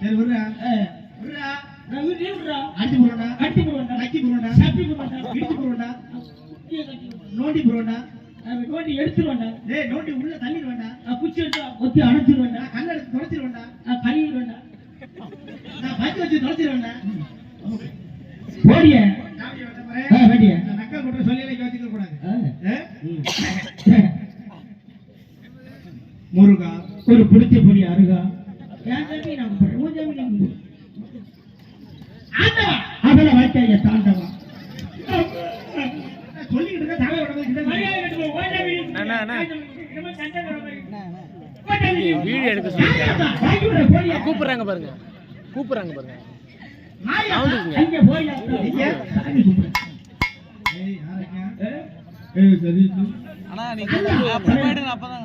சரி விடுறா. விடுறா. அடிச்சு போடுறா அடிச்சு போடுறா நக்கி போடுறா சப்பி போடுறா இடிச்சு போடுறா நோண்டி போடுறா நோண்டி எடுத்துருவேன்டா டேய் நோண்டி உள்ள தள்ளிடுவேன்டா குச்சி நான் கழுவிடுவேன்டா. வச்சு தொடச்சிருவேன்டா. ஓடிய. வேண்டிய சாமி நீ அண்ணா, அண்ணா. என்னமோ சண்டை வர மாதிரி. உன் சாமி நீ வீடியோ எடுக்க போறியா? கூப்பிடுறாங்க பாருங்க. கூப்பிடுறாங்க பாருங்க. அண்ணா? நீங்க அப்பதான்